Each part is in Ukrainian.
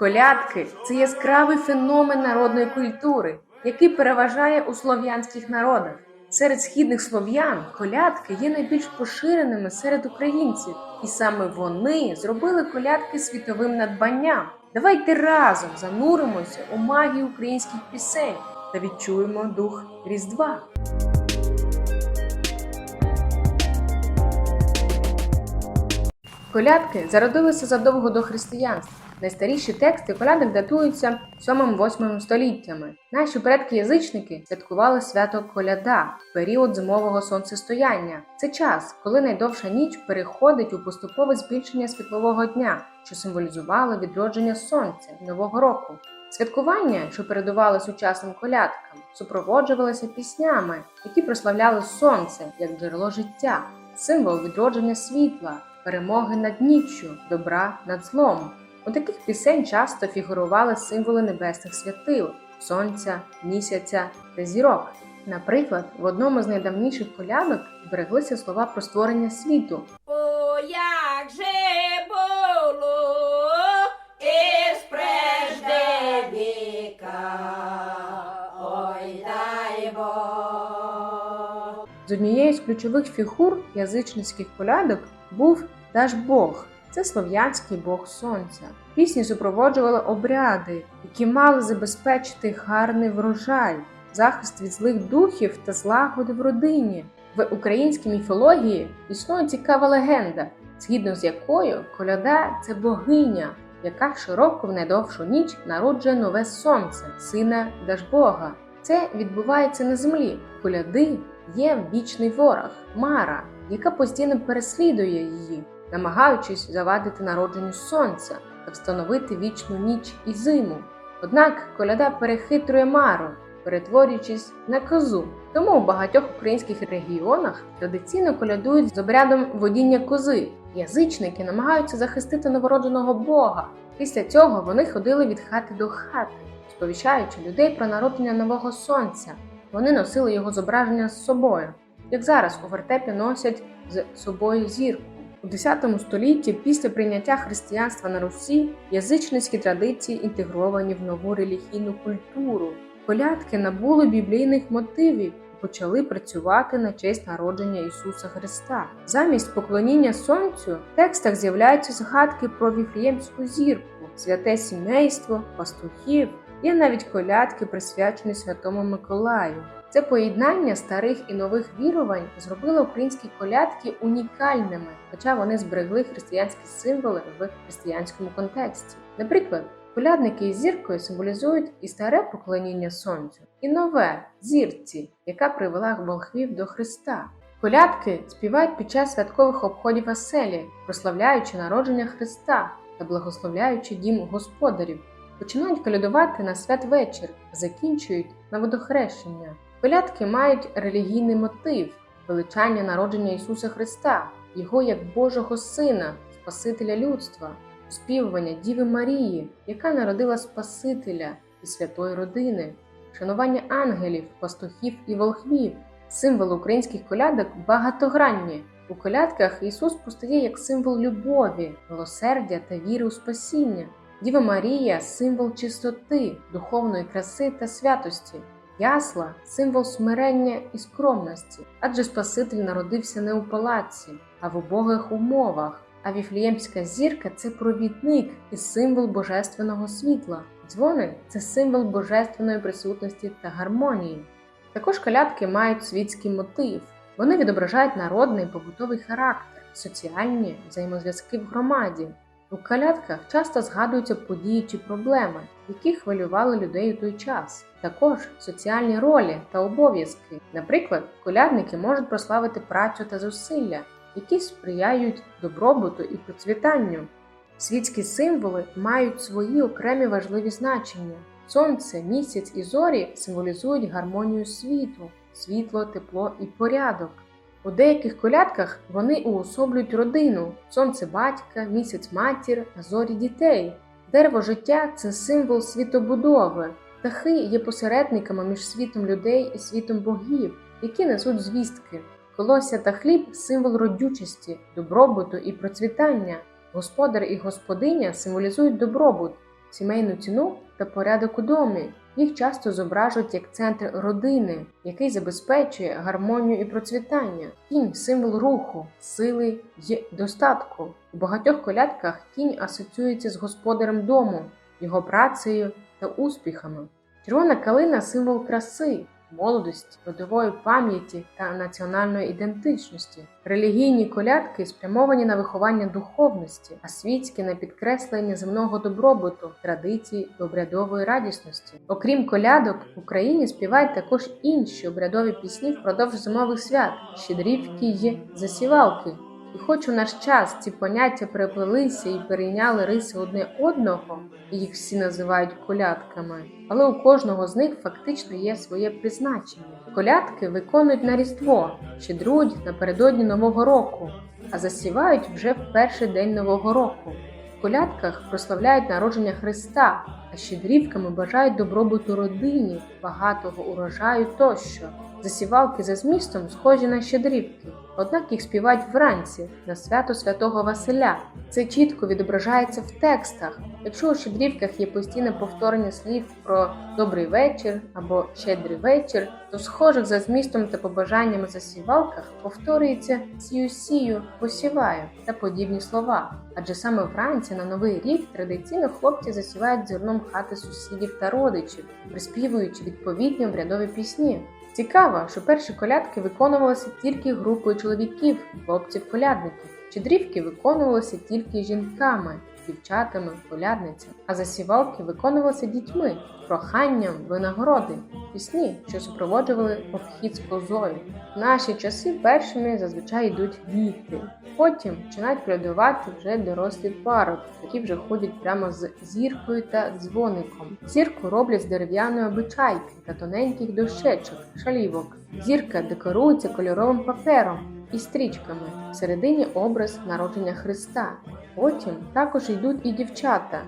Колядки це яскравий феномен народної культури, який переважає у слов'янських народах. Серед східних слов'ян колядки є найбільш поширеними серед українців, і саме вони зробили колядки світовим надбанням. Давайте разом зануримося у магію українських пісень та відчуємо дух Різдва. Колядки зародилися задовго до християнства. Найстаріші тексти колядок датуються 7-8 століттями. Наші предки-язичники святкували свято коляда в період зимового сонцестояння. Це час, коли найдовша ніч переходить у поступове збільшення світлового дня, що символізувало відродження сонця нового року. Святкування, що передували сучасним колядкам, супроводжувалися піснями, які прославляли сонце як джерело життя, символ відродження світла, перемоги над ніччю, добра над злом. У таких пісень часто фігурували символи небесних святил сонця, місяця та зірок. Наприклад, в одному з найдавніших колядок збереглися слова про створення світу, О, як же було віка, ой, дай Бог. З однією з ключових фігур язичницьких колядок був Дажбог. Це слов'янський бог сонця. Пісні супроводжували обряди, які мали забезпечити гарний врожай, захист від злих духів та злагоди в родині. В українській міфології існує цікава легенда, згідно з якою коляда це богиня, яка щороку в найдовшу ніч народжує нове сонце, сина Дажбога. Це відбувається на землі. Коляди є вічний ворог Мара, яка постійно переслідує її, намагаючись завадити народженню сонця та встановити вічну ніч і зиму. Однак коляда перехитрує Мару, перетворюючись на козу. Тому у багатьох українських регіонах традиційно колядують з обрядом водіння кози. Язичники намагаються захистити новородженого Бога. Після цього вони ходили від хати до хати, сповіщаючи людей про народження нового сонця. Вони носили його зображення з собою, як зараз у вертепі носять з собою зірку. У X столітті, після прийняття християнства на Русі, язичницькі традиції інтегровані в нову релігійну культуру. Колядки набули біблійних мотивів і почали працювати на честь народження Ісуса Христа. Замість поклоніння сонцю в текстах з'являються згадки про віфліємську зірку, святе сімейство, пастухів. Є навіть колядки, присвячені Святому Миколаю. Це поєднання старих і нових вірувань зробило українські колядки унікальними, хоча вони зберегли християнські символи в християнському контексті. Наприклад, колядники із зіркою символізують і старе поклоніння сонцю, і нове зірці, яка привела волхвів до Христа. Колядки співають під час святкових обходів оселі, прославляючи народження Христа та благословляючи дім господарів. Починають колядувати на святвечір, закінчують на водохрещення. Колядки мають релігійний мотив величання народження Ісуса Христа, Його як Божого Сина, Спасителя людства, оспівування Діви Марії, яка народила Спасителя і святої родини, шанування ангелів, пастухів і волхвів. Символ українських колядок багатогранні. У колядках Ісус постає як символ любові, милосердя та віри у спасіння. Діва Марія символ чистоти, духовної краси та святості. Ясла символ смирення і скромності, адже Спаситель народився не у палаці, а в убогих умовах. А віфліємська зірка це провідник і символ божественного світла. Дзвони це символ божественної присутності та гармонії. Також колядки мають світський мотив. Вони відображають народний побутовий характер, соціальні взаємозв'язки в громаді. У колядках часто згадуються події чи проблеми, які хвилювали людей у той час. Також соціальні ролі та обов'язки. Наприклад, колядники можуть прославити працю та зусилля, які сприяють добробуту і процвітанню. Світські символи мають свої окремі важливі значення. Сонце, місяць і зорі символізують гармонію світу, світло, тепло і порядок. У деяких колядках вони уособлюють родину: сонце батька, місяць матір, а зорі дітей. Дерево життя це символ світобудови. Птахи є посередниками між світом людей і світом богів, які несуть звістки. Колося та хліб символ родючості, добробуту і процвітання. Господар і господиня символізують добробут, сімейну ціну та порядок у домі. Їх часто зображують як центр родини, який забезпечує гармонію і процвітання. Кінь символ руху, сили й достатку. У багатьох колядках кінь асоціюється з господарем дому, його працею та успіхами. Червона калина символ краси, молодості, родової пам'яті та національної ідентичності. Релігійні колядки спрямовані на виховання духовності, а світські на підкреслення земного добробуту, традицій і обрядової радісності. Окрім колядок, в Україні співають також інші обрядові пісні впродовж зимових свят, щедрівки й засівалки. І хоч у наш час ці поняття переплелися і перейняли риси одне одного, і їх всі називають колядками, але у кожного з них фактично є своє призначення. Колядки виконують на Різдво, щедрують напередодні Нового року, а засівають вже в перший день Нового року. В колядках прославляють народження Христа, а щедрівками бажають добробуту родині, багатого урожаю тощо. Засівалки за змістом схожі на щедрівки, однак їх співають вранці на свято святого Василя. Це чітко відображається в текстах. Якщо у щедрівках є постійне повторення слів про добрий вечір або щедрий вечір, то схожих за змістом та побажаннями засівалках повторюється сію сію, посіваю та подібні слова. Адже саме вранці на новий рік традиційно хлопці засівають зерном хати сусідів та родичів, приспівуючи відповідні обрядові пісні. Цікаво, що перші колядки виконувалися тільки групою чоловіків, хлопців-колядників. Щедрівки виконувалися тільки жінками, дівчатами, колядницями, а засівалки виконувалися дітьми, проханням винагороди, пісні, що супроводжували обхід з козою. В наші часи першими зазвичай йдуть діти. Потім починають колядувати вже дорослі парубки, які вже ходять прямо з зіркою та дзвоником. Зірку роблять з дерев'яної обичайки та тоненьких дощечок, шалівок. Зірка декорується кольоровим папером і стрічками. Всередині образ народження Христа. Потім також йдуть і дівчата.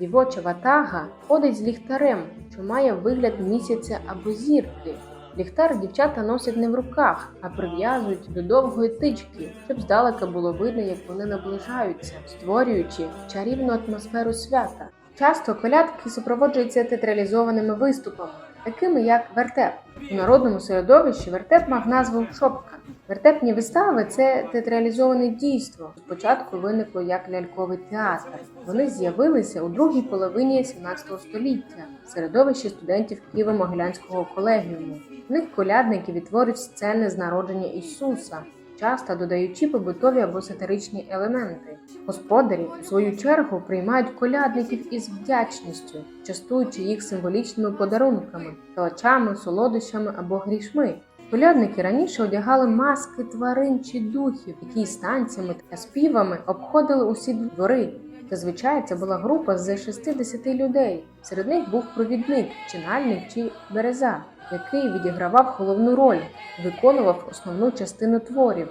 Дівоча ватага ходить з ліхтарем, що має вигляд місяця або зірки. Ліхтар дівчата носять не в руках, а прив'язують до довгої тички, щоб здалека було видно, як вони наближаються, створюючи чарівну атмосферу свята. Часто колядки супроводжуються театралізованими виступами, такими як вертеп. У народному середовищі вертеп мав назву шопка. Вертепні вистави це театралізоване дійство. Спочатку виникло як ляльковий театр. Вони з'явилися у другій половині 17 століття в середовищі студентів Києво-Могилянського колегіуму. В них колядники відтворюють сцени з народження Ісуса, часто додаючи побутові або сатиричні елементи. Господарі, у свою чергу, приймають колядників із вдячністю, частуючи їх символічними подарунками, калачами, солодощами або грішми. Колядники раніше одягали маски тварин чи духів, які з танцями та співами обходили усі двори. Зазвичай це була група з 60 людей. Серед них був провідник, чинальник чи береза, який відігравав головну роль, виконував основну частину творів.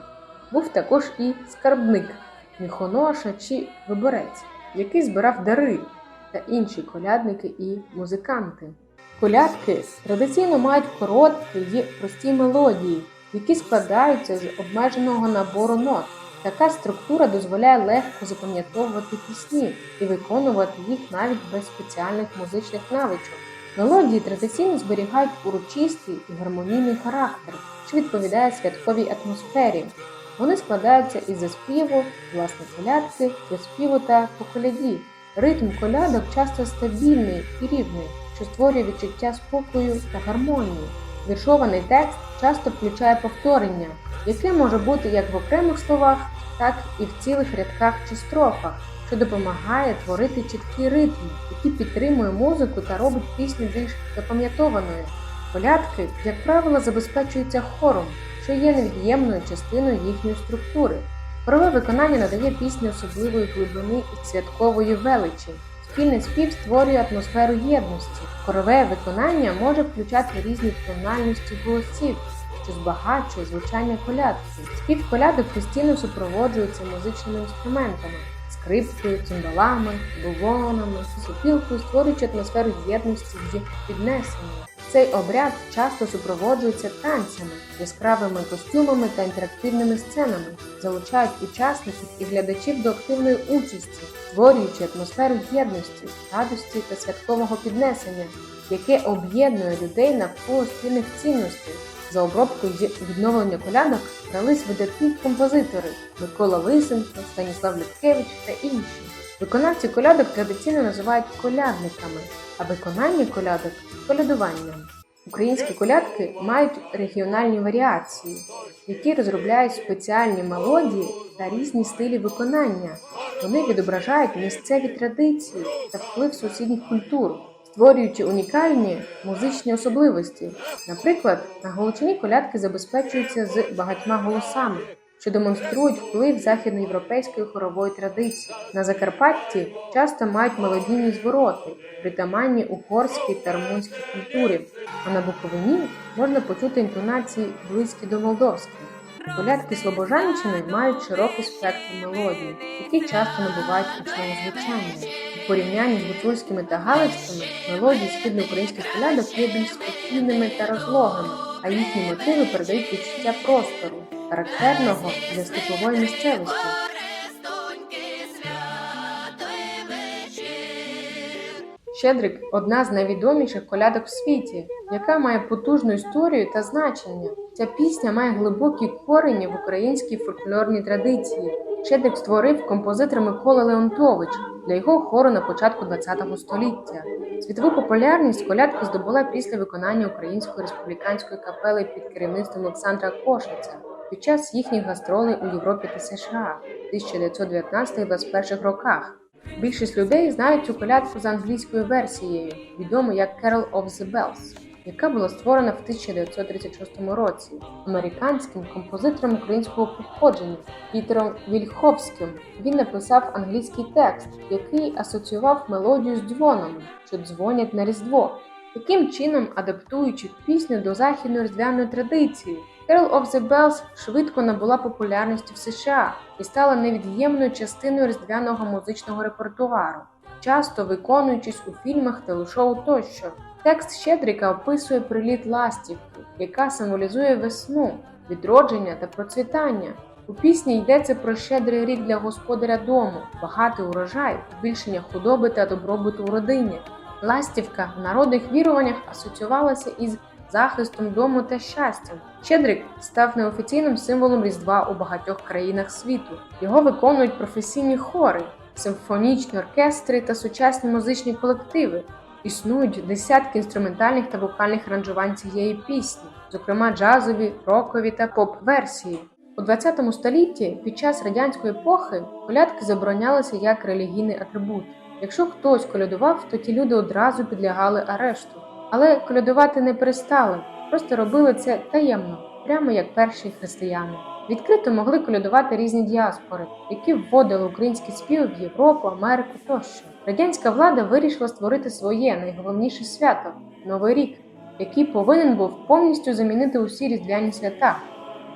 Був також і скарбник, міхоноша чи виборець, який збирав дари та інші колядники і музиканти. Колядки традиційно мають короткі й прості мелодії, які складаються з обмеженого набору нот. Така структура дозволяє легко запам'ятовувати пісні і виконувати їх навіть без спеціальних музичних навичок. Мелодії традиційно зберігають урочистий і гармонійний характер, що відповідає святковій атмосфері. Вони складаються із заспіву, власне колядки, заспіву та поколяді. Ритм колядок часто стабільний і рівний, що створює відчуття спокою та гармонії. Віршований текст часто включає повторення, яке може бути як в окремих словах, так і в цілих рядках чи строфах, що допомагає творити чіткий ритм, який підтримує музику та робить пісню більш запам'ятованою. Колядки, як правило, забезпечуються хором, що є невід'ємною частиною їхньої структури. Хорове виконання надає пісні особливої глибини і святкової величі. Спільний спів створює атмосферу єдності. Хорове виконання може включати різні тональності голосів, що збагачує звучання колядки. Спів колядок постійно супроводжується музичними інструментами, скрипкою, цимбалами, бубонами, сопілкою, створюючи атмосферу єдності і піднесення. Цей обряд часто супроводжується танцями, яскравими костюмами та інтерактивними сценами, залучають учасників і глядачів до активної участі, створюючи атмосферу єдності, радості та святкового піднесення, яке об'єднує людей навколо спільних цінностей. За обробкою з відновлення колядок брались видатні композитори Микола Лисенко, Станіслав Люткевич та інші. Виконавці колядок традиційно називають колядниками, а виконання колядок колядуванням. Українські колядки мають регіональні варіації, які розробляють спеціальні мелодії та різні стилі виконання. Вони відображають місцеві традиції та вплив сусідніх культур, створюючи унікальні музичні особливості. Наприклад, на Галичині колядки забезпечуються з багатьма голосами, що демонструють вплив західноєвропейської хорової традиції. На Закарпатті часто мають мелодійні звороти, притаманні угорській та румунській культурі, а на Буковині можна почути інтонації близькі до молдовських. Колядки Слобожанщини мають широкий спектр мелодій, які часто набувають ручного звучання. У порівнянні з гуцульськими та галицькими мелодії східноукраїнських колядок є більш спокійними та розлогими, а їхні мотиви передають відчуття простору, характерного для степової місцевості. Щедрик одна з найвідоміших колядок в світі, яка має потужну історію та значення. Ця пісня має глибокі корені в українській фольклорній традиції. Щедрик створив композитор Микола Леонтович для його хору на початку ХХ століття. Світову популярність колядка здобула після виконання Української республіканської капели під керівництвом Олександра Кошиця під час їхніх гастролей у Європі та США в 1919-21 роках. Більшість людей знають цю колядку за англійською версією, відомою як Carol of the Bells, яка була створена в 1936 році американським композитором українського походження Пітером Вільховським. Він написав англійський текст, який асоціював мелодію з дзвонами, що дзвонять на Різдво, таким чином адаптуючи пісню до західної різдвяної традиції. Carol of the Bells швидко набула популярності в США і стала невід'ємною частиною різдвяного музичного репертуару, часто виконуючись у фільмах, телешоу тощо. Текст Щедрика описує приліт ластівки, яка символізує весну, відродження та процвітання. У пісні йдеться про щедрий рік для господаря дому, багатий урожай, збільшення худоби та добробуту у родині. Ластівка в народних віруваннях асоціювалася із захистом дому та щастям. Щедрик став неофіційним символом Різдва у багатьох країнах світу. Його виконують професійні хори, симфонічні оркестри та сучасні музичні колективи. Існують десятки інструментальних та вокальних аранжувань цієї пісні, зокрема джазові, рокові та поп-версії. У 20 столітті під час радянської епохи колядки заборонялися як релігійний атрибут. Якщо хтось колядував, то ті люди одразу підлягали арешту. Але колядувати не перестали, просто робили це таємно, прямо як перші християни. Відкрито могли колядувати різні діаспори, які вводили українські співи в Європу, Америку тощо. Радянська влада вирішила створити своє найголовніше свято Новий рік, який повинен був повністю замінити усі різдвяні свята.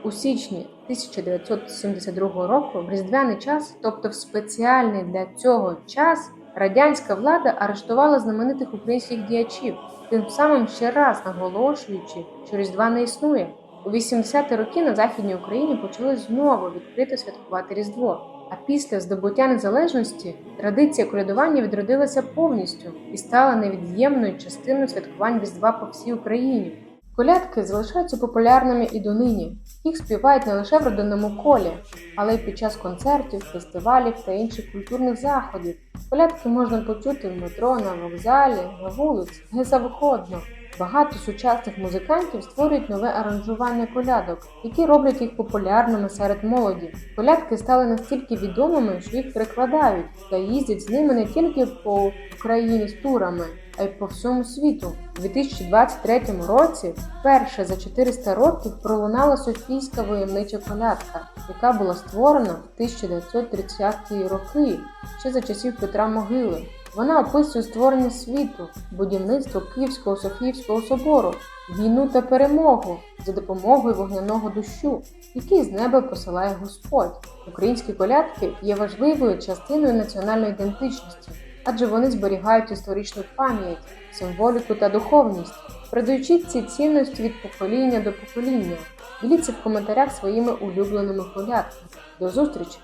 У січні 1972 року, в різдвяний час, тобто в спеціальний для цього час, радянська влада арештувала знаменитих українських діячів, тим самим ще раз наголошуючи, що Різдва не існує. У 80-ті роки на Західній Україні почали знову відкрито святкувати Різдво. А після здобуття незалежності традиція колядування відродилася повністю і стала невід'ємною частиною святкувань Різдва по всій Україні. Колядки залишаються популярними і донині. Їх співають не лише в родинному колі, але й під час концертів, фестивалів та інших культурних заходів. Колядки можна почути в метро, на вокзалі, на вулиці, не завгодно. Багато сучасних музикантів створюють нове аранжування колядок, які роблять їх популярними серед молоді. Колядки стали настільки відомими, що їх перекладають та їздять з ними не тільки по Україні з турами, а й по всьому світу. У 2023 році вперше за 400 років пролунала Софійська воєннича колядка, яка була створена в 1930-ті роки, ще за часів Петра Могили. Вона описує створення світу, будівництво Київського Софіївського собору, війну та перемогу за допомогою вогняного дощу, який з неба посилає Господь. Українські колядки є важливою частиною національної ідентичності, адже вони зберігають історичну пам'ять, символіку та духовність. передаючи ці цінності від покоління до покоління. Діліться в коментарях своїми улюбленими колядками. До зустрічі!